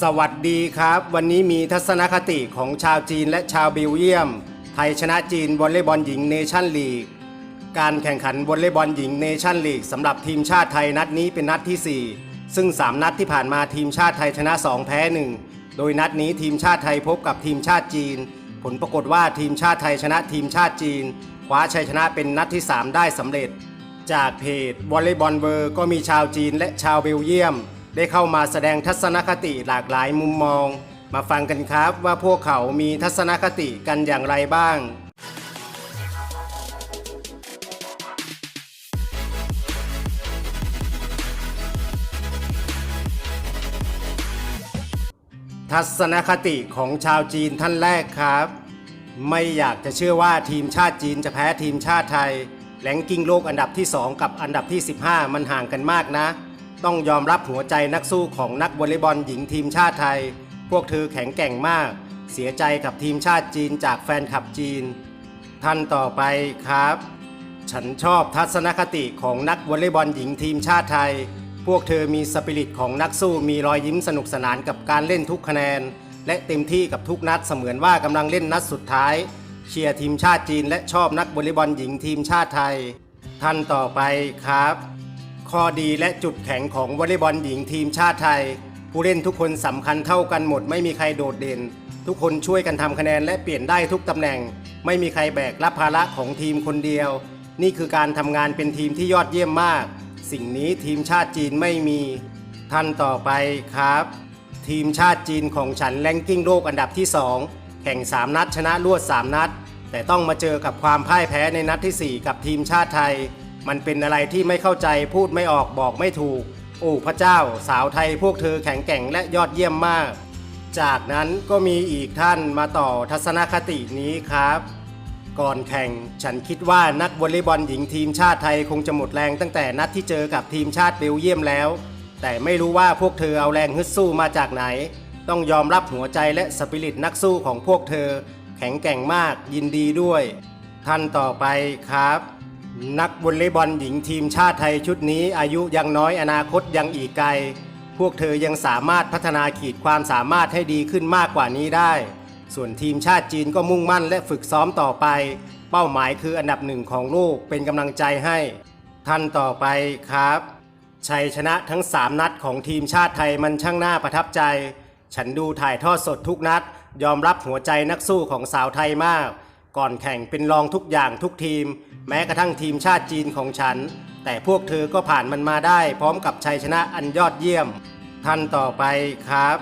สวัสดีครับ วันนี้มีทัศนคติของชาวจีนและชาวเบลเยียม ไทยชนะจีนวอลเลย์บอลหญิงเนชั่นลีก การแข่งขันวอลเลย์บอลหญิงเนชั่นลีกสำหรับทีมชาติไทยนัดนี้เป็นนัดที่ 4 ซึ่ง 3 นัดที่ผ่านมาทีมชาติไทยชนะ 2 แพ้ 1 โดยนัดนี้ทีมชาติไทยพบกับทีมชาติจีน ผลปรากฏว่าทีมชาติไทยชนะทีมชาติจีนคว้าชัยชนะเป็นนัดที่ 3 ได้สำเร็จ จากเพจวอลเลย์บอลเวอร์ก็มีชาวจีนและชาวเบลเยียม ได้เข้ามาแสดงทัศนคติหลากหลายมุมมอง มาฟังกันครับว่าพวกเขามีทัศนคติกันอย่างไรบ้าง ทัศนคติของชาวจีนท่านแรกครับ ไม่อยากจะเชื่อว่าทีมชาติจีนจะแพ้ทีมชาติไทยแรงกิ้งโลกอันดับที่ 2 กับอันดับที่ 15 มันห่างกันมากนะ ต้องยอมรับหัวใจนักสู้ของนักวอลเลย์บอลหญิงทีมชาติไทย พวกเธอแข็งแกร่งมาก เสียใจกับทีมชาติจีนจากแฟนคลับจีน ท่านต่อไปครับ ฉันชอบทัศนคติของนักวอลเลย์บอลหญิงทีมชาติไทย พวกเธอมีสปิริตของนักสู้มีรอยยิ้มสนุกสนานกับการเล่นทุกคะแนน และเต็มที่กับทุกนัดเสมือนว่ากำลังเล่นนัดสุดท้าย เชียร์ทีมชาติจีน และชอบนักวอลเลย์บอลหญิงทีมชาติไทย ท่านต่อไปครับ ข้อดีและจุดแข็งของวอลเลย์บอลหญิงทีมชาติไทย ผู้เล่นทุกคนสำคัญเท่ากันหมด ไม่มีใครโดดเด่น ทุกคนช่วยกันทำคะแนนและเปลี่ยนได้ทุกตำแหน่ง ไม่มีใครแบกรับภาระของทีมคนเดียว นี่คือการทำงานเป็นทีมที่ยอดเยี่ยมมาก สิ่งนี้ทีมชาติจีนไม่มีท่านต่อไปครับ ทีมชาติจีนของฉันแรงกิ้งโลกอันดับที่ 2 แข่ง 3 นัดชนะรวด 3 นัด แต่ต้องมาเจอกับความพ่ายแพ้ในนัดทีสี่4 กับทีมชาติไทย มันเป็นอะไรที่ไม่เข้าใจพูดไม่ออกบอกไม่ถูก โอ้พระเจ้า สาวไทยพวกเธอแข็งแกร่งและยอดเยี่ยมมาก จากนั้นก็มีอีกท่านมาต่อทัศนคตินี้ครับ ก่อนแข่งฉันคิดว่านักวอลเลย์บอลหญิงทีมชาติไทยคงจะหมดแรงตั้งแต่นัดที่เจอกับทีมชาติเบลเยียมแล้ว แต่ไม่รู้ว่าพวกเธอเอาแรงฮึดสู้มาจากไหน ต้องยอมรับหัวใจและสปิริตนักสู้ของพวกเธอ แข็งแกร่งมากยินดีด้วย ท่านต่อไปครับ นักวอลเลย์บอลหญิงทีมชาติไทยชุดนี้อายุยังน้อยอนาคตยังอีกไกล พวกเธอยังสามารถพัฒนาขีดความสามารถให้ดีขึ้นมากกว่านี้ได้ ส่วนทีมชาติจีนก็มุ่งมั่นและฝึกซ้อมต่อไป เป้าหมายคืออันดับหนึ่งของโลกเป็นกำลังใจให้ ท่านต่อไปครับ ชัยชนะทั้ง 3 นัดของทีมชาติไทยมันช่างน่าประทับใจ ฉันดูถ่ายทอดสดทุกนัด ยอมรับหัวใจนักสู้ของสาวไทยมาก ก่อนแข่งเป็นรองทุกอย่างทุกทีม แม้กระทั่งทีมชาติจีนของฉัน แต่พวกเธอก็ผ่านมันมาได้พร้อมกับชัยชนะอันยอดเยี่ยม ท่านต่อไปครับ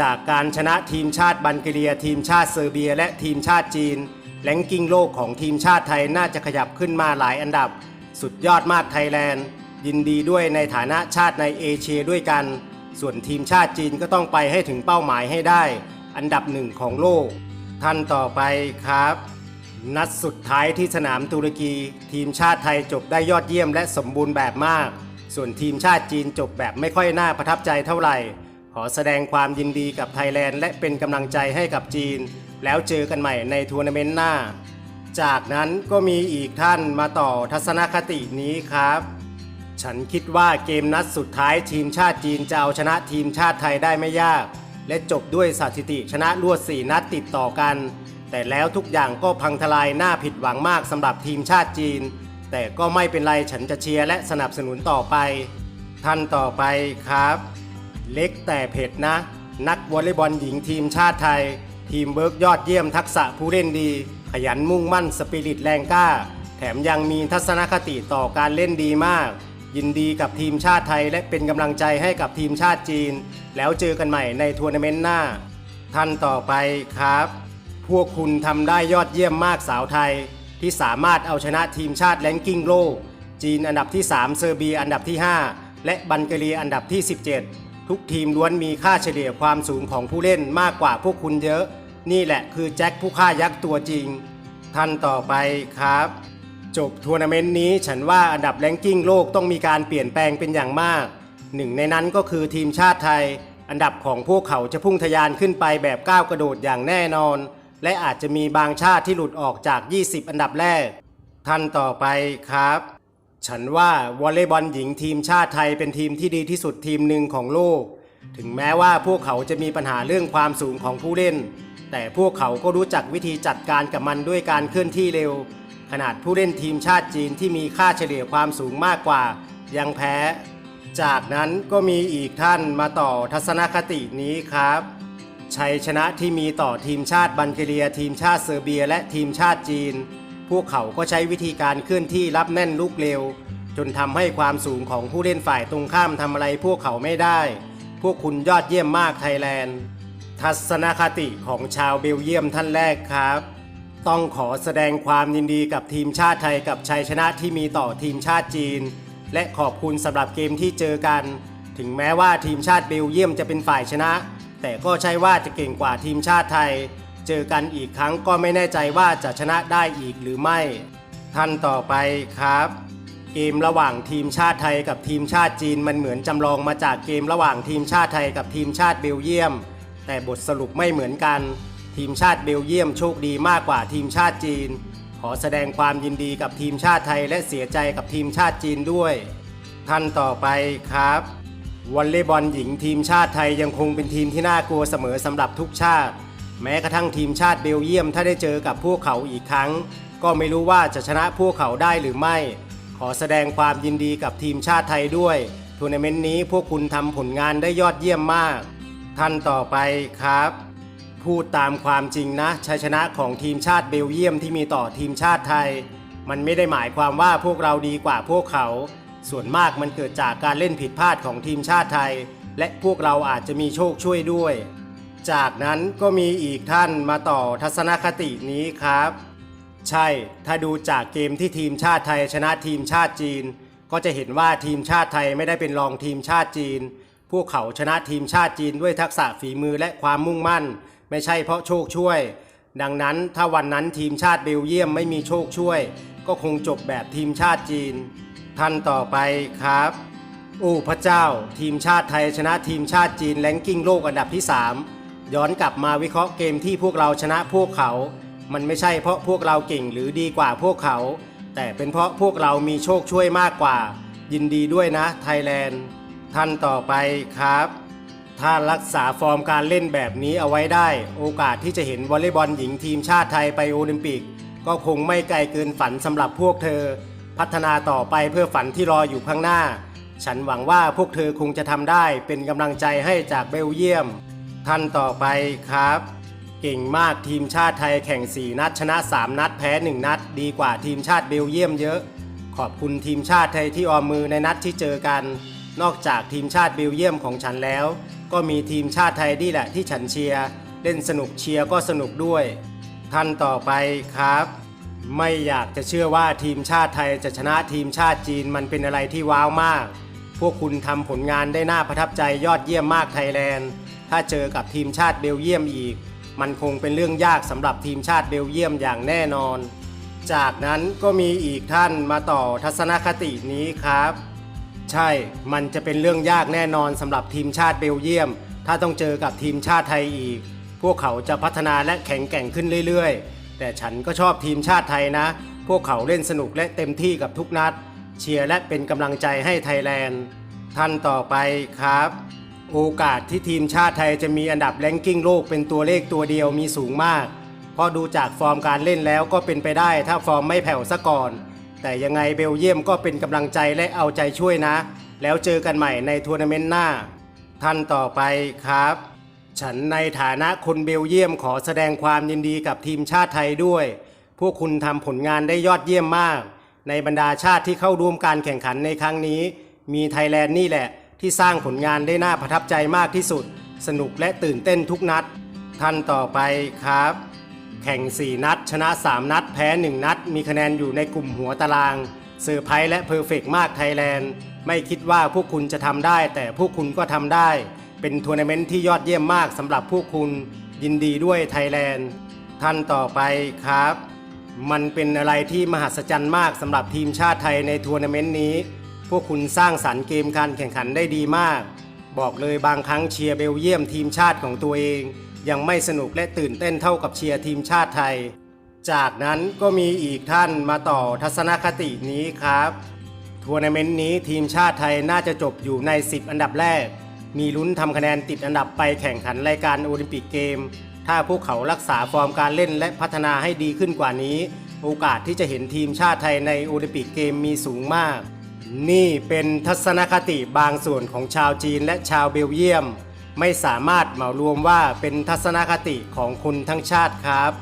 จากการชนะทีมชาติบัลแกเรีย ทีมชาติเซอร์เบีย และทีมชาติจีนแรงกิ้งโลกของทีมชาติไทยน่าจะขยับขึ้นมาหลายอันดับ สุดยอดมากไทยแลนด์ ยินดีด้วยในฐานะชาติในเอเชียด้วยกัน ส่วนทีมชาติจีนก็ต้องไปให้ถึงเป้าหมายให้ได้ อันดับหนึ่งของโลก ท่านต่อไปครับ นัดสุดท้ายที่สนามตุรกี ทีมชาติไทยจบได้ยอดเยี่ยมและสมบูรณ์แบบมาก ส่วนทีมชาติจีนจบแบบไม่ค่อยน่าประทับใจเท่าไหร่ ขอแสดงความยินดีกับไทยแลนด์และเป็นกำลังใจให้กับจีน แล้วเจอกันใหม่ในทัวร์นาเมนต์หน้า จากนั้นก็มีอีกท่านมาต่อทัศนคตินี้ครับ ฉันคิดว่าเกมนัดสุดท้ายทีมชาติจีนจะเอาชนะทีมชาติไทยได้ไม่ยาก และจบด้วยสถิติชนะรวด 4 นัดติดต่อกัน แต่แล้วทุกอย่างก็พังทลายน่าผิดหวังมากสำหรับทีมชาติจีน แต่ก็ไม่เป็นไรฉันจะเชียร์และสนับสนุนต่อไป ท่านต่อไปครับ เล็กแต่เผ็ดนะ นักวอลเลย์บอลหญิงทีมชาติไทย ทีมเวิร์กยอดเยี่ยมทักษะผู้เล่นดี ขยันมุ่งมั่นสปิริตแรงกล้า แถมยังมีทัศนคติต่อการเล่นดีมาก ยินดีกับทีมชาติไทยและเป็นกำลังใจให้กับทีมชาติจีน แล้วเจอกันใหม่ในทัวร์นาเมนต์หน้า ท่านต่อไปครับ พวกคุณทำได้ยอดเยี่ยมมากสาวไทย ที่สามารถเอาชนะทีมชาติแรงกิ้งโลก จีนอันดับที่ 3 เซอร์เบียอันดับที่ 5 และบัลแกเรียอันดับที่ 17 ทุกทีมล้วนมีค่าเฉลี่ยความสูงของผู้เล่นมากกว่าพวกคุณเยอะ นี่แหละคือแจ็คผู้ฆ่ายักษ์ตัวจริง ท่านต่อไปครับ จบทัวร์นาเมนต์นี้ฉันว่าอันดับแรงกิ้งโลกต้องมีการเปลี่ยนแปลงเป็นอย่างมากหนึ่งในนั้นก็คือทีมชาติไทย อันดับของพวกเขาจะพุ่งทะยานขึ้นไปแบบก้าวกระโดดอย่างแน่นอน และอาจจะมีบางชาติที่หลุดออกจาก 20 อันดับแรก ท่านต่อไปครับ ฉันว่าวอลเลย์บอลหญิงทีมชาติไทยเป็นทีมที่ดีที่สุดทีมหนึ่งของโลก ถึงแม้ว่าพวกเขาจะมีปัญหาเรื่องความสูงของผู้เล่น แต่พวกเขาก็รู้จักวิธีจัดการกับมันด้วยการเคลื่อนที่เร็ว ขนาดผู้เล่นทีมชาติจีนที่มีค่าเฉลี่ยความสูงมากกว่า ยังแพ้ จากนั้นก็มีอีกท่านมาต่อทัศนคตินี้ครับ ชัยชนะที่มีต่อทีมชาติบัลแกเรีย ทีมชาติเซอร์เบีย และทีมชาติจีน พวกเขาก็ใช้วิธีการเคลื่อนที่รับแน่นลุกเร็ว จนทำให้ความสูงของผู้เล่นฝ่ายตรงข้ามทำอะไรพวกเขาไม่ได้ พวกคุณยอดเยี่ยมมากไทยแลนด์ ทัศนคติของชาวเบลเยียมท่านแรกครับ ต้องขอแสดงความยินดีกับทีมชาติไทยกับชัยชนะที่มีต่อทีมชาติจีน และขอบคุณสำหรับเกมที่เจอกัน ถึงแม้ว่าทีมชาติเบลเยียมจะเป็นฝ่ายชนะ แต่ก็ใช่ว่าจะเก่งกว่าทีมชาติไทย เจอกันอีกครั้งก็ไม่แน่ใจว่าจะชนะได้อีกหรือไม่ท่านต่อไปครับ เกมระหว่างทีมชาติไทยกับทีมชาติจีนมันเหมือนจำลองมาจากเกมระหว่างทีมชาติไทยกับทีมชาติเบลเยียม แต่บทสรุปไม่เหมือนกัน ทีมชาติเบลเยียมโชคดีมากกว่าทีมชาติจีน ขอแสดงความยินดีกับทีมชาติไทยและเสียใจกับทีมชาติจีนด้วย ท่านต่อไปครับ วอลเลย์บอลหญิงทีมชาติไทยยังคงเป็นทีมที่น่ากลัวเสมอสำหรับทุกชาติ แม้กระทั่งทีมชาติเบลเยียมถ้าได้เจอกับพวกเขาอีกครั้ง ก็ไม่รู้ว่าจะชนะพวกเขาได้หรือไม่ ขอแสดงความยินดีกับทีมชาติไทยด้วยทัวร์นาเมนต์นี้พวกคุณทำผลงานได้ยอดเยี่ยมมาก ท่านต่อไปครับ พูดตามความจริงนะชัยชนะของทีมชาติเบลเยียมที่มีต่อทีมชาติไทย มันไม่ได้หมายความว่าพวกเราดีกว่าพวกเขา ส่วนมากมันเกิดจากการเล่นผิดพลาดของทีมชาติไทย และพวกเราอาจจะมีโชคช่วยด้วย จากนั้นก็มีอีกท่านมาต่อทัศนคตินี้ครับ ใช่ ถ้าดูจากเกมที่ทีมชาติไทยชนะทีมชาติจีน ก็จะเห็นว่าทีมชาติไทยไม่ได้เป็นรองทีมชาติจีน พวกเขาชนะทีมชาติจีนด้วยทักษะฝีมือและความมุ่งมั่น ไม่ใช่เพราะโชคช่วย ดังนั้นถ้าวันนั้นทีมชาติเบลเยียมไม่มีโชคช่วย ก็คงจบแบบทีมชาติจีน ท่านต่อไปครับ โอ้พระเจ้า ทีมชาติไทยชนะทีมชาติจีนแรงกิ้งโลกอันดับที่ 3 ย้อนกลับมาวิเคราะห์เกมที่พวกเราชนะพวกเขา มันไม่ใช่เพราะพวกเราเก่งหรือดีกว่าพวกเขา แต่เป็นเพราะพวกเรามีโชคช่วยมากกว่า ยินดีด้วยนะไทยแลนด์ ท่านต่อไปครับถ้ารักษาฟอร์มการเล่นแบบนี้เอาไว้ได้ โอกาสที่จะเห็นวอลเลย์บอลหญิงทีมชาติไทยไปโอลิมปิก ก็คงไม่ไกลเกินฝันสำหรับพวกเธอ พัฒนาต่อไปเพื่อฝันที่รออยู่ข้างหน้า ฉันหวังว่าพวกเธอคงจะทำได้เป็นกำลังใจให้จากเบลเยียม ท่านต่อไปครับ เก่งมากทีมชาติไทยแข่ง 4 นัดชนะ 3 นัดแพ้ 1 นัด ดีกว่าทีมชาติเบลเยียมเยอะ ขอบคุณทีมชาติไทยที่ออมมือในนัดที่เจอกัน นอกจากทีมชาติเบลเยียมของฉันแล้ว ก็มีทีมชาติไทยนี่แหละที่ฉันเชียร์เล่นสนุกเชียร์ก็สนุกด้วย ท่านต่อไปครับ ไม่อยากจะเชื่อว่าทีมชาติไทยจะชนะทีมชาติจีนมันเป็นอะไรที่ว้าวมาก พวกคุณทำผลงานได้น่าประทับใจยอดเยี่ยมมากไทยแลนด์ ถ้าเจอกับทีมชาติเบลเยียมอีก มันคงเป็นเรื่องยากสำหรับทีมชาติเบลเยียมอย่างแน่นอน จากนั้นก็มีอีกท่านมาต่อทัศนคตินี้ครับ ใช่ มันจะเป็นเรื่องยากแน่นอนสำหรับทีมชาติเบลเยียม ถ้าต้องเจอกับทีมชาติไทยอีก พวกเขาจะพัฒนาและแข็งแกร่งขึ้นเรื่อยๆ แต่ฉันก็ชอบทีมชาติไทยนะ พวกเขาเล่นสนุกและเต็มที่กับทุกนัด เชียร์และเป็นกำลังใจให้ไทยแลนด์ ท่านต่อไปครับ โอกาสที่ทีมชาติไทยจะมีอันดับแรงกิ้งโลกเป็นตัวเลขตัวเดียวมีสูงมาก เพราะดูจากฟอร์มการเล่นแล้วก็เป็นไปได้ถ้าฟอร์มไม่แผ่วซะก่อน แต่ยังไงเบลเยียมก็เป็นกำลังใจและเอาใจช่วยนะ แล้วเจอกันใหม่ในทัวร์นาเมนต์หน้า ท่านต่อไปครับ ฉันในฐานะคนเบลเยียมขอแสดงความยินดีกับทีมชาติไทยด้วย พวกคุณทำผลงานได้ยอดเยี่ยมมาก ในบรรดาชาติที่เข้าร่วมการแข่งขันในครั้งนี้ มีไทยแลนด์นี่แหละ ที่สร้างผลงานได้น่าประทับใจมากที่สุด สนุกและตื่นเต้นทุกนัด ท่านต่อไปครับ แข่ง 4 นัด ชนะ 3 นัด แพ้ 1 นัด มีคะแนนอยู่ในกลุ่มหัวตารางเซอร์ไพรส์และเพอร์เฟกมากไทยแลนด์ ไม่คิดว่าพวกคุณจะทำได้ แต่พวกคุณก็ทำได้ เป็นทัวร์นาเมนต์ที่ยอดเยี่ยมมากสำหรับพวกคุณยินดีด้วยไทยแลนด์ ท่านต่อไปครับ มันเป็นอะไรที่มหัศจรรย์มากสำหรับทีมชาติไทยในทัวร์นาเมนต์นี้ พวกคุณสร้างสรรค์เกมการแข่งขันได้ดีมาก บอกเลยบางครั้งเชียร์เบลเยียมทีมชาติของตัวเอง ยังไม่สนุกและตื่นเต้นเท่ากับเชียร์ทีมชาติไทย จากนั้นก็มีอีกท่านมาต่อทัศนคตินี้ครับทัวร์นาเมนต์นี้ทีมชาติไทยน่าจะจบอยู่ใน 10 อันดับแรก มีลุ้นทำคะแนนติดอันดับไปแข่งขันรายการโอลิมปิกเกม ถ้าพวกเขารักษาฟอร์มการเล่นและพัฒนาให้ดีขึ้นกว่านี้ โอกาสที่จะเห็นทีมชาติไทยในโอลิมปิกเกมมีสูงมาก นี่เป็นทัศนคติบางส่วนของชาวจีนและชาวเบลเยียม ไม่สามารถเหมารวมว่าเป็นทัศนคติของคนทั้งชาติครับ